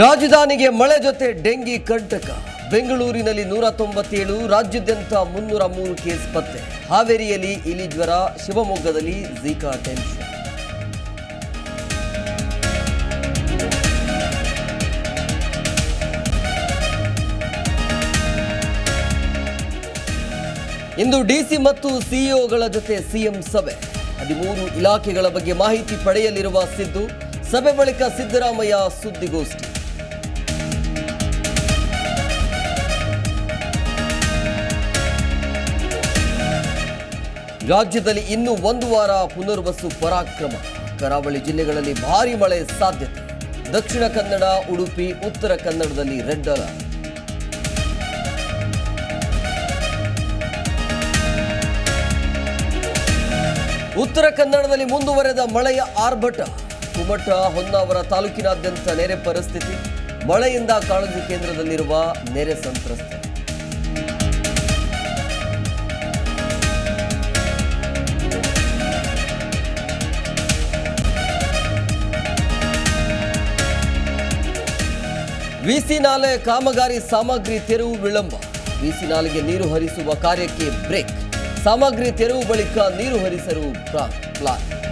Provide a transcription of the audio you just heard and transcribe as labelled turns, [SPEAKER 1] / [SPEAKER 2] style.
[SPEAKER 1] ರಾಜಧಾನಿಗೆ ಮಳೆ ಜೊತೆ ಡೆಂಗಿ ಕಂಟಕ. ಬೆಂಗಳೂರಿನಲ್ಲಿ ನೂರ ತೊಂಬತ್ತೇಳು, ರಾಜ್ಯಾದ್ಯಂತ ಮುನ್ನೂರ ಮೂರು ಕೇಸ್ ಪತ್ತೆ. ಹಾವೇರಿಯಲ್ಲಿ ಇಲಿ ಜ್ವರ, ಶಿವಮೊಗ್ಗದಲ್ಲಿ ಝೀಕಾ ಟೆನ್ಷನ್. ಇಂದು ಡಿಸಿ ಮತ್ತು ಸಿಇಒಗಳ ಜೊತೆ ಸಿಎಂ ಸಭೆ. ಹದಿಮೂರು ಇಲಾಖೆಗಳ ಬಗ್ಗೆ ಮಾಹಿತಿ ಪಡೆಯಲಿರುವ ಸಿದ್ದು, ಸಭೆ ಬಳಿಕ ಸಿದ್ದರಾಮಯ್ಯ ಸುದ್ದಿಗೋಷ್ಠಿ. ರಾಜ್ಯದಲ್ಲಿ ಇನ್ನು ಒಂದು ವಾರ ಪುನರ್ವಸು ಪರಾಕ್ರಮ. ಕರಾವಳಿ ಜಿಲ್ಲೆಗಳಲ್ಲಿ ಭಾರಿ ಮಳೆ ಸಾಧ್ಯತೆ. ದಕ್ಷಿಣ ಕನ್ನಡ, ಉಡುಪಿ, ಉತ್ತರ ಕನ್ನಡದಲ್ಲಿ ರೆಡ್ ಅಲರ್ಟ್. ಉತ್ತರ ಕನ್ನಡದಲ್ಲಿ ಮುಂದುವರೆದ ಮಳೆಯ ಆರ್ಭಟ. ಕುಮಟ, ಹೊನ್ನಾವರ ತಾಲೂಕಿನಾದ್ಯಂತ ನೆರೆ ಪರಿಸ್ಥಿತಿ. ಮಳೆಯಿಂದ ಕಾಳಜಿ ಕೇಂದ್ರದಲ್ಲಿರುವ ನೆರೆ ಸಂತ್ರಸ್ತ. ವಿಸಿ ನಾಲೆ ಕಾಮಗಾರಿ ಸಾಮಗ್ರಿ ತೆರವು ವಿಳಂಬ. ಬಿಸಿ ನಾಲೆಗೆ ನೀರು ಹರಿಸುವ ಕಾರ್ಯಕ್ಕೆ ಬ್ರೇಕ್. ಸಾಮಗ್ರಿ ತೆರವು ಬಳಿಕ ನೀರು ಹರಿಸಲು ಪ್ಲಾನ್.